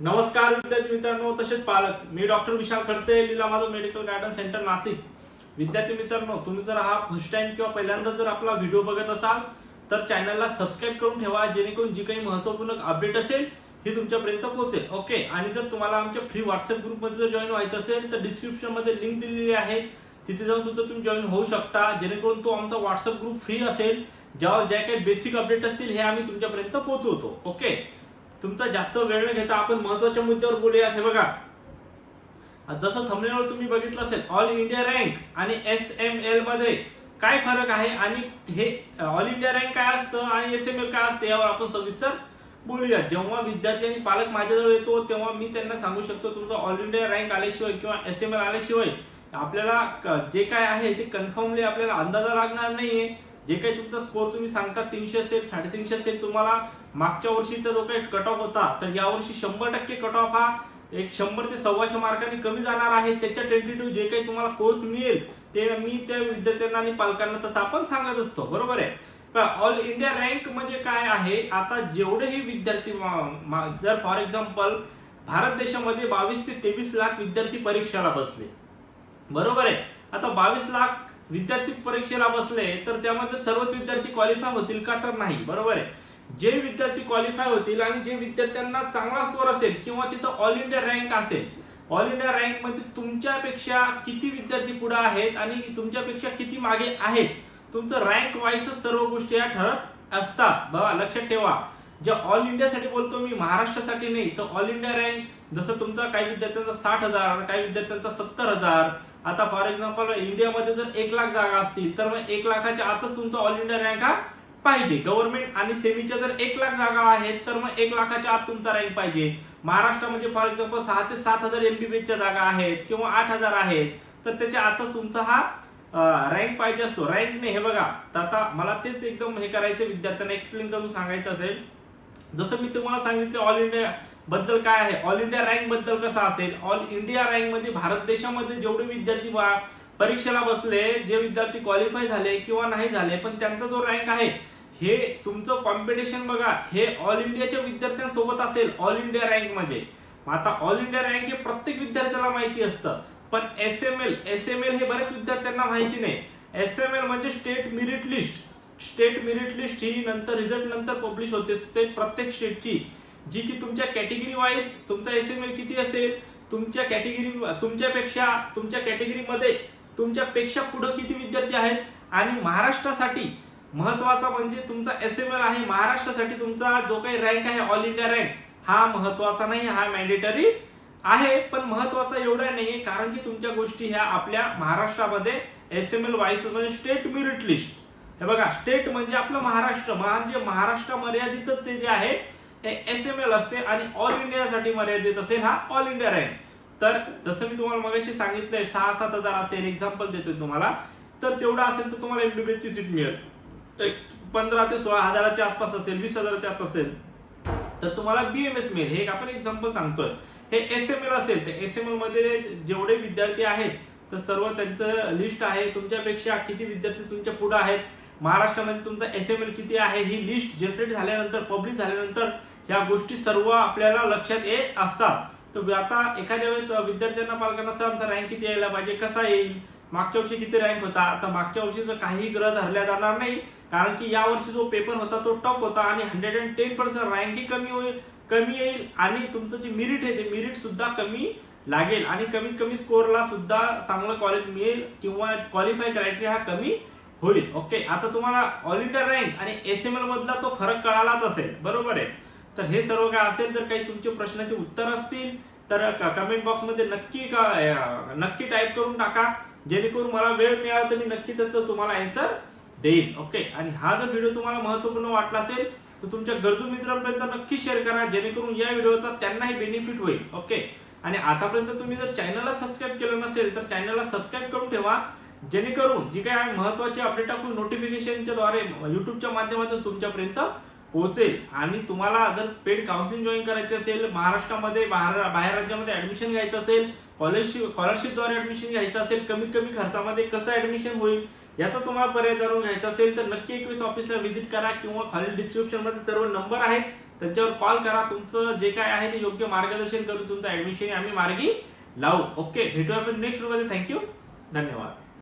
नमस्कार विद्यार्थी मित्रांनो तसेच पालक. मी doctor Vishal Khadse Leela Madhav medical garden centre Nashik. विद्यार्थी मित्रांनो तुम्ही जर हा फर्स्ट टाइम किंवा पहिल्यांदा जर आपला व्हिडिओ बघत असाल तर चॅनलला सबस्क्राईब करून ठेवा जेणेकरून जी काही महत्त्वपूर्ण अपडेट असेल ही तुमच्यापर्यंत पोहोचेल. ओके आणि जर तुम्हाला आमच्या फ्री व्हॉट्सअप ग्रुपमध्ये जर जॉईन व्हायचं असेल तर डिस्क्रिप्शनमध्ये लिंक दिलेली आहे. तिथे जाऊन सुद्धा तुम्ही जॉईन होऊ शकता. जेणेकरून तो आमचा व्हॉट्सअप ग्रुप फ्री असेल ज्यावर ज्या काही बेसिक अपडेट असतील हे आम्ही तुमच्यापर्यंत पोहोचवतो. ओके तुमचा जास्त वेळ न घेता आपण महत्त्वाच्या मुद्द्यावर बोलूयात. हे बघा. जसं थंबनेलवर तुम्ही बघितलं असेल ऑल इंडिया रँक आणि एस एम एलमध्ये काय फरक आहे आणि हे ऑल इंडिया रँक काय असतं आणि एस एम एल काय असतं यावर आपण सविस्तर बोलूया जेव्हा विद्यार्थी आणि पालक माझ्याजवळ येतो तेव्हा मी त्यांना सांगू शकतो तुमचा ऑल इंडिया रँक आल्याशिवाय किंवा एस एम एल आल्याशिवाय आपल्याला जे काय आहे ते कन्फर्मली आपल्याला अंदाजा लागणार नाहीये. जे काही तुमचा स्कोर तुम्ही सांगता तीनशे असेल साडेतीनशे असेल तुम्हाला मागच्या वर्षीचा जो काही कट ऑफ होता तर यावर्षी शंभर टक्के कट ऑफ हा एक शंभर ते सव्वाशे मार्कांनी कमी जाणार आहे. त्याच्या टेंटेटिव्ह जे काही तुम्हाला कोर्स मिळेल ते मी त्या विद्यार्थ्यांना आणि पालकांना तसं आपण सांगत असतो. बरोबर आहे? ऑल इंडिया रँक म्हणजे काय आहे? आता जेवढेही विद्यार्थी जर फॉर एक्झाम्पल भारत देशामध्ये बावीस ते तेवीस लाख विद्यार्थी परीक्षेला बसले. बरोबर आहे? आता बावीस लाख विद्यार्थी परीक्षेला बसले तर त्यामध्ये सर्वच विद्यार्थी क्वालिफाय होतील का तर नाही बरोबर आहे. जे विद्यार्थी क्वालिफाय होतील आणि जे विद्यार्थ्यांना चांगला स्कोर असेल किंवा तिथं ऑल इंडिया रँक असेल ऑल इंडिया रँकमध्ये तुमच्यापेक्षा किती विद्यार्थी पुढे आहेत आणि तुमच्यापेक्षा किती मागे आहेत तुमचं रँक वाईजच सर्व गोष्टी या ठरत असतात. बघा लक्षात ठेवा. जे ऑल इंडियासाठी बोलतो मी महाराष्ट्रासाठी नाही तर ऑल इंडिया रँक जसं तुमचा काही विद्यार्थ्यांचा साठ हजार काही विद्यार्थ्यांचा सत्तर हजार आता फॉर एक्झाम्पल इंडियामध्ये जर एक लाख जागा असतील तर मग एक लाखाच्या आतच तुमचा ऑल इंडिया रँक हा पाहिजे. गव्हर्नमेंट आणि सेमीच्या जर एक लाख जागा आहेत तर मग एक लाखाच्या आत तुमचा रँक पाहिजे. महाराष्ट्रामध्ये फॉर एक्झाम्पल सहा ते सात हजार एमबीबीएसच्या जागा आहेत किंवा आठ हजार आहेत तर त्याच्या आतच तुमचा हा रँक पाहिजे असतो. रँक नाही हे बघा तर आता मला तेच एकदम हे करायचं विद्यार्थ्यांना एक्सप्लेन करून सांगायचं असेल. जसं मी तुम्हाला सांगितलं ऑल इंडिया बद्दल काय आहे? ऑल इंडिया रँकबद्दल कसं असेल? ऑल इंडिया रँकमध्ये भारत देशामध्ये जेवढे विद्यार्थी परीक्षेला बसले जे विद्यार्थी क्वालिफाय झाले किंवा नाही झाले पण त्यांचा जो रँक आहे हे तुमचं कॉम्पिटिशन बघा हे ऑल इंडियाच्या विद्यार्थ्यांसोबत असेल ऑल इंडिया रँक म्हणजे मग आता ऑल इंडिया रँक हे प्रत्येक विद्यार्थ्याला माहिती असतं पण S M L S M L हे बऱ्याच विद्यार्थ्यांना माहिती नाही. एस एम एल म्हणजे state merit list state merit list ही नंतर रिझल्ट नंतर पब्लिश होते स्टेट प्रत्येक स्टेटची जी की तुमच्या कॅटेगरी वाईज तुमचा एस एम एल किती असेल तुमच्या कॅटेगरी तुमच्यापेक्षा तुमच्या कॅटेगरीमध्ये तुमच्यापेक्षा पुढे किती विद्यार्थी आहेत? आणि महाराष्ट्रासाठी महत्त्वाचा म्हणजे तुमचा एस एम एल आहे महाराष्ट्रासाठी तुमचा जो काही रँक आहे ऑल इंडिया रँक हा महत्त्वाचा नाही हा मॅन्डेटरी आहे. पण महत्त्वाचा एवढा नाहीये कारण की तुमच्या गोष्टी ह्या आपल्या महाराष्ट्रामध्ये एस एम एल वाईस म्हणजे स्टेट मेरिट लिस्ट हे बघा स्टेट म्हणजे आपलं महाराष्ट्र. म्हणजे महाराष्ट्र मर्यादितच ते जे आहे हे एस एम एल असते आणि ऑल इंडियासाठी मर्यादित असेल हा ऑल इंडिया रँक तर जसं मी तुम्हाला मगाशी सांगितलंय सहा सात हजार असेल एक्झाम्पल देतोय तुम्हाला. तर तेवढं असेल तर तुम्हाला एमबीबीएस ची सीट मिळेल. एक पंधरा ते सोळा हजाराच्या आसपास असेल वीस हजाराच्या आत असेल. तर तुम्हाला बीएमएस मिळेल. हे एक आपण एक्झाम्पल सांगतोय. हे एस एम एल असेल तर एस एम एलमध्ये जेवढे विद्यार्थी आहेत तर सर्व त्यांचं लिस्ट आहे. तुमच्यापेक्षा किती विद्यार्थी तुमच्यापुढे आहेत? महाराष्ट्रामध्ये तुमचा एस एम एल किती आहे? ही लिस्ट जनरेट झाल्यानंतर पब्लिश झाल्यानंतर ह्या गोष्टी सर्व आपल्याला लक्षात येत असतात. तर आता एखाद्या वेळेस विद्यार्थ्यांना पालकांना सर आमचा रँक किती यायला पाहिजे कसा येईल मागच्या वर्षी किती रँक होता आता मागच्या वर्षीचं काही ग्रह धरल्या जाणार नाही कारण की या वर्षी जो पेपर होता तो टफ होता आणि हंड्रेड अँड टेन पर्सेंट रँकही कमी होईल कमी येईल आणि तुमचं जे मिरिट आहे ते मिरिट सुद्धा कमी लागेल आणि कमीत कमी स्कोरला सुद्धा चांगलं कॉलेज मिळेल किंवा क्वालिफाय क्रायटेरिया हा कमी होईल. ओके आता तुम्हाला ऑल इंडिया रँक आणि एस एम एल मधला तो फरक कळालाच असेल. बरोबर आहे? तर हे सर्व काय असेल तर काही तुमचे प्रश्नाचे उत्तर असतील तर कमेंट बॉक्समध्ये नक्की का नक्की टाईप करून टाका. जेणेकरून मला वेळ मिळाला तर मी नक्की त्याचं तुम्हाला आन्सर देईल ओके आणि हा जर व्हिडिओ तुम्हाला महत्त्वपूर्ण वाटला असेल तर तुमच्या गरजू मित्रांपर्यंत नक्की शेअर करा जेणेकरून या व्हिडिओचा त्यांनाही बेनिफिट होईल. ओके आणि आतापर्यंत तुम्ही जर चॅनलला सबस्क्राईब केलं नसेल तर चॅनलला सबस्क्राईब करून ठेवा. जेणेकरून जी काय महत्वाची अपडेट टाकून नोटिफिकेशनच्या द्वारे युट्यूबच्या माध्यमातून तुमच्यापर्यंत पोहोचेल. आणि तुम्हाला जर पेड काउन्सिलिंग जॉईन करायचे असेल महाराष्ट्रामध्ये बाहेर बाहेर राज्यामध्ये ऍडमिशन घ्यायचं असेल कॉलेजशिप स्कॉलरशिपद्वारे ऍडमिशन घ्यायचं असेल कमीत कमी खर्चामध्ये कसं ऍडमिशन होईल याचा तुम्हाला पर्याय जाणून घ्यायचा असेल तर नक्की एकवीस ऑफिसला व्हिजिट करा किंवा खालील डिस्क्रिप्शनमध्ये सर्व नंबर आहेत. त्यांच्यावर कॉल करा. तुमचं जे काय आहे ते योग्य मार्गदर्शन करू तुमचं ऍडमिशन आम्ही मार्गी लावू. ओके भेटूया आपण नेक्स्ट रूममध्ये थँक्यू धन्यवाद.